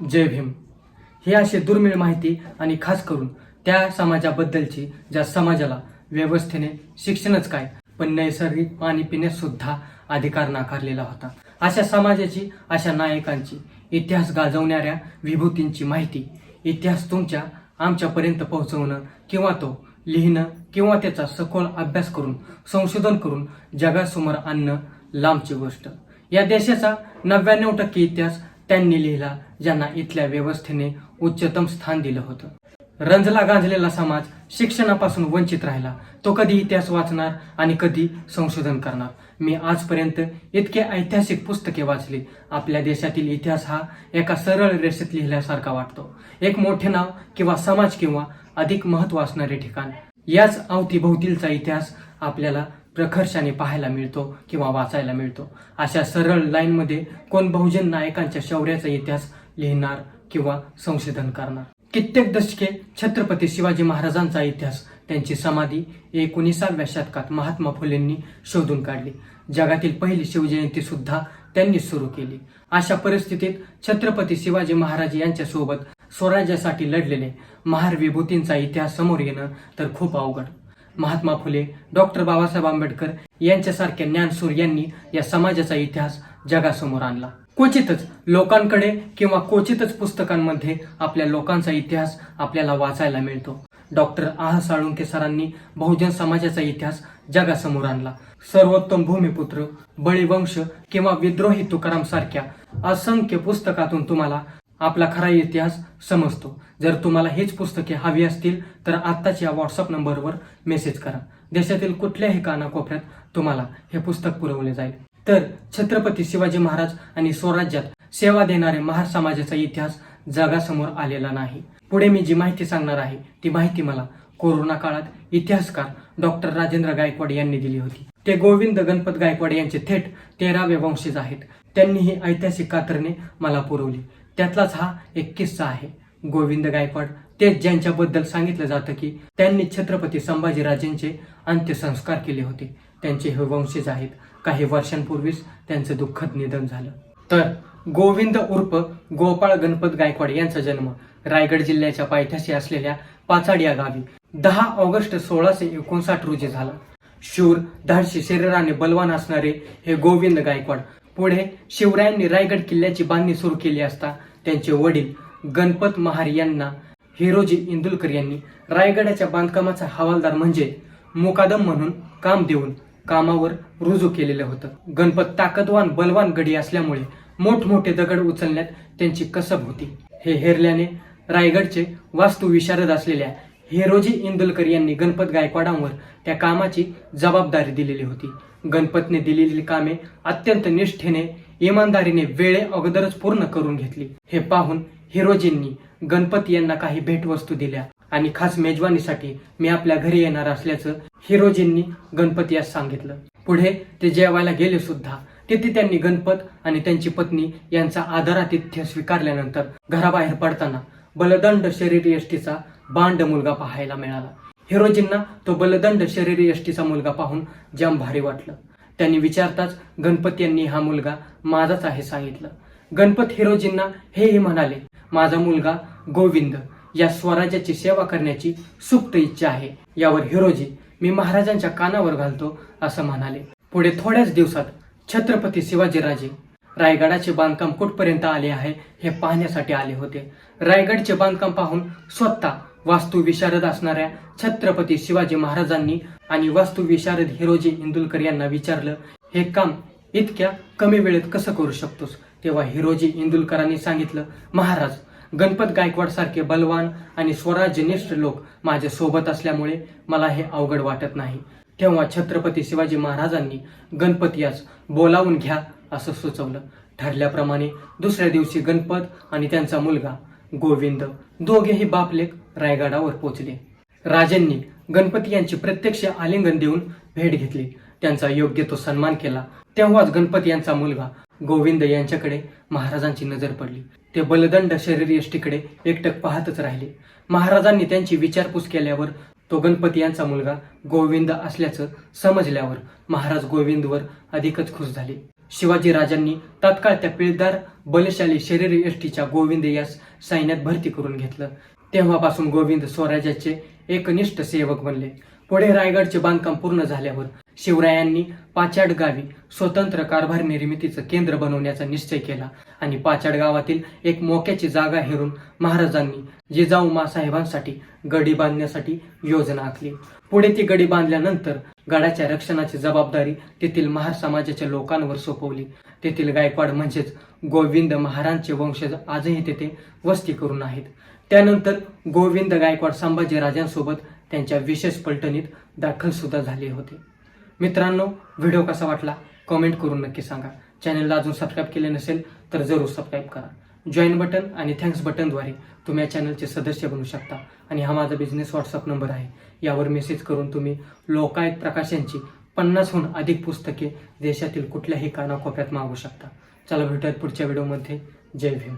जय भीम. ही अशी दुर्मिळ माहिती आणि खास करून त्या समाजाबद्दलची ज्या समाजाला व्यवस्थेने शिक्षणच काय पण नैसर्गिक पाणी पिण्यास सुद्धा अधिकार नाकारलेला होता. अशा समाजाची अशा नायकांची इतिहास गाजवणाऱ्या विभूतींची माहिती इतिहास तुमच्या आमच्यापर्यंत पोहोचवणं किंवा तो लिहिणं किंवा त्याचा सखोल अभ्यास करून संशोधन करून जगासमोर आणणं लांबची गोष्ट. या देशाचा नव्याण्णव टक्के इतिहास त्यांनी लिहिला ज्यांना इथल्या व्यवस्थेने उच्चतम स्थान दिलं होतं. रंजला गांजलेला समाज शिक्षणापासून वंचित राहिला. तो कधी इतिहास वाचणार आणि कधी संशोधन करणार? मी आजपर्यंत इतके ऐतिहासिक पुस्तके वाचली. आपल्या देशातील इतिहास हा एका सरळ रेषेत लिहिल्यासारखा वाटतो. एक मोठे नाव किंवा समाज किंवा अधिक महत्त्व असणारे ठिकाण. याच अवतीभोवतीलचा इतिहास आपल्याला प्रखर्षाने पाहायला मिळतो किंवा वाचायला मिळतो. अशा सरळ लाईनमध्ये कोण बहुजन नायकांच्या शौर्याचा इतिहास लिहिणार किंवा संशोधन करणार? कित्येक दशके छत्रपती शिवाजी महाराजांचा इतिहास त्यांची समाधी एकोणीसाव्या शतकात महात्मा फुलेंनी शोधून काढली. जगातील पहिली शिवजयंती सुद्धा त्यांनी सुरू केली. अशा परिस्थितीत छत्रपती शिवाजी महाराज यांच्यासोबत स्वराज्यासाठी लढलेले महार विभूतींचा इतिहास समोर येणं तर खूप अवघड. महात्मा फुले डॉक्टर बाबासाहेब आंबेडकर यांच्यासारख्या ज्ञानसूर यांनी या समाजाचा इतिहास जगासमोर आणला. क्वचितच लोकांकडे किंवा क्वचितच पुस्तकांमध्ये आपल्या लोकांचा इतिहास आपल्याला वाचायला मिळतो. डॉक्टर आह साळुंके सरांनी बहुजन समाजाचा इतिहास जगासमोर आणला. सर्वोत्तम भूमिपुत्र बळीवंश किंवा विद्रोही तुकाराम सारख्या असंख्य पुस्तकातून तुम्हाला आपला खरा इतिहास समजतो. जर तुम्हाला हीच पुस्तके हवी असतील तर आत्ताच या व्हॉट्सअप नंबरवर मेसेज करा. देशातील कुठल्याही कानाकोपऱ्यात तुम्हाला हे पुस्तक पुरवले जाईल. तर छत्रपती शिवाजी महाराज आणि स्वराज्यात सेवा देणारे महार समाजाचा इतिहास जगासमोर आलेला नाही. पुढे मी जी माहिती सांगणार आहे ती माहिती मला कोरोना काळात इतिहासकार डॉक्टर राजेंद्र गायकवाड यांनी दिली होती. ते गोविंद गणपत गायकवाड यांचे थेट तेरावे वंशज आहेत. त्यांनी ही ऐतिहासिक कातरणे मला पुरवली. त्यातलाच हा एक किस्सा आहे. गोविंद गायकवाड तेच ज्यांच्याबद्दल सांगितलं जातं की त्यांनी छत्रपती संभाजीराजेंचे अंत्यसंस्कार केले होते. त्यांचे हे वंशज आहेत. काही वर्षांपूर्वीच त्यांचं दुःखद निधन झालं. तर गोविंद उर्फ गोपाळ गणपत गायकवाड यांचा जन्म रायगड जिल्ह्याच्या पायथ्याशी असलेल्या पाचाड या गावी दहा ऑगस्ट सोळाशे एकोणसाठ रोजी झाला. शूर धाडशी शरीराने बलवान असणारे हे गोविंद गायकवाड पुढे शिवरायांनी रायगड किल्ल्याची बांधणी सुरू केली असता त्यांचे वडील गणपत महार यांना हिरोजी इंदुलकर यांनी रायगडाच्या बांधकामाचा हवालदार म्हणजे मुकादम म्हणून काम देऊन कामावर रुजू केलेलं होतं. गणपत ताकदवान बलवान गडी असल्यामुळे मोठमोठे दगड उचलण्यात त्यांची कसब होती. हे हेरल्याने रायगडचे वास्तू विशारद असलेल्या हिरोजी इंदुलकर यांनी गणपत गायकवाडांवर त्या कामाची जबाबदारी दिलेली होती. गणपतने दिलेली कामे अत्यंत निष्ठेने इमानदारीने वेळे अगोदरच पूर्ण करून घेतली. हे पाहून हिरोजींनी गणपती यांना काही भेटवस्तू दिल्या. आणि खास मेजवानीसाठी मी आपल्या घरी येणार असल्याचं हिरोजींनी गणपती यास सांगितलं. पुढे ते जेवायला गेले सुद्धा तिथे त्यांनी गणपत आणि त्यांची पत्नी यांचा आदरातिथ्य स्वीकारल्यानंतर घराबाहेर पडताना बलदंड शरीर यष्टीचा बांड मुलगा पाहायला मिळाला. हिरोजींना तो बलदंड शरीर यष्टीचा मुलगा पाहून जाम भारी वाटलं. त्यांनी विचारताच गणपत यांनी हा मुलगा माझाच आहे सांगितलं. गणपत हिरोजींना हेही म्हणाले माझा मुलगा गोविंद या स्वराज्याची सेवा करण्याची सुप्त इच्छा आहे. यावर हिरोजी मी महाराजांच्या कानावर घालतो असं म्हणाले. पुढे थोड्याच दिवसात छत्रपती शिवाजीराजे रायगडाचे बांधकाम कुठपर्यंत आले आहे हे पाहण्यासाठी आले होते. रायगडचे बांधकाम पाहून स्वतः वास्तुविशारद असणाऱ्या छत्रपती शिवाजी महाराजांनी आणि वास्तुविशारद हिरोजी इंदुलकर यांना विचारलं हे काम इतक्या कमी वेळेत कसं करू शकतोस? तेव्हा हिरोजी इंदुलकरांनी सांगितलं महाराज गणपत गायकवाड सारखे बलवान आणि स्वराज्यनिष्ठ लोक माझ्या सोबत असल्यामुळे मला हे अवघड वाटत नाही. तेव्हा छत्रपती शिवाजी महाराजांनी गणपत यास बोलावून घ्या असं सुचवलं. ठरल्याप्रमाणे दुसऱ्या दिवशी गणपत आणि त्यांचा मुलगा गोविंद दोघेही बापलेक रायगडावर पोचले. राजांनी गणपती यांची प्रत्यक्ष आलिंगन देऊन भेट घेतली. त्यांचा योग्य तो सन्मान केला. तेव्हाच गणपती यांचा मुलगा गोविंद यांच्याकडे महाराजांची नजर पडली. ते बलदंड शरीर यष्टीकडे एकटक पाहतच राहिले. महाराजांनी त्यांची विचारपूस केल्यावर तो गणपती यांचा मुलगा गोविंद असल्याचं समजल्यावर महाराज गोविंदवर अधिकच खुश झाले. शिवाजी राजांनी त्या पिळदार बलशाली शरीर एष्टीच्या गोविंद यास सैन्यात भरती करून घेतलं. तेव्हापासून गोविंद स्वराज्याचे एकनिष्ठ सेवक बनले. पुढे रायगडचे बांधकाम पूर्ण झाल्यावर शिवरायांनी पाचाड गावी स्वतंत्र कारभार निर्मितीचं केंद्र बनवण्याचा निश्चय केला आणि पाचाड गावातील एक मोक्याची जागा हेरून महाराजांनी जिजाऊ मासाहेबांसाठी गडी बांधण्यासाठी योजना आखली. पुढे ती गडी बांधल्यानंतर गडाच्या रक्षणाची जबाबदारी तेथील महार समाजाच्या लोकांवर सोपवली. तेथील गायकवाड म्हणजेच गोविंद महारांचे वंशज आजही तेथे वस्ती करून आहेत. त्यानंतर गोविंद गायकवाड संभाजी राजांसोबत त्यांच्या विशेष पलटणीत दाखल सुद्धा झाले होते. मित्रांनो व्हिडिओ कसा वाटला? कमेंट करून नक्की सांगा. चॅनलला अजून सबस्क्राईब केले नसेल तर जरूर सबस्क्राईब करा. जॉईन बटन आणि थँक्स बटनद्वारे तुम्ही या चॅनलचे सदस्य बनू शकता. आणि हा माझा बिझनेस व्हॉट्सअप नंबर आहे. यावर मेसेज करून तुम्ही लोकायत प्रकाशनची पन्नासहून अधिक पुस्तके देशातील कुठल्याही कानाकोपऱ्यात मागू शकता. चला भेटूयात पुढच्या व्हिडिओमध्ये जय भीम.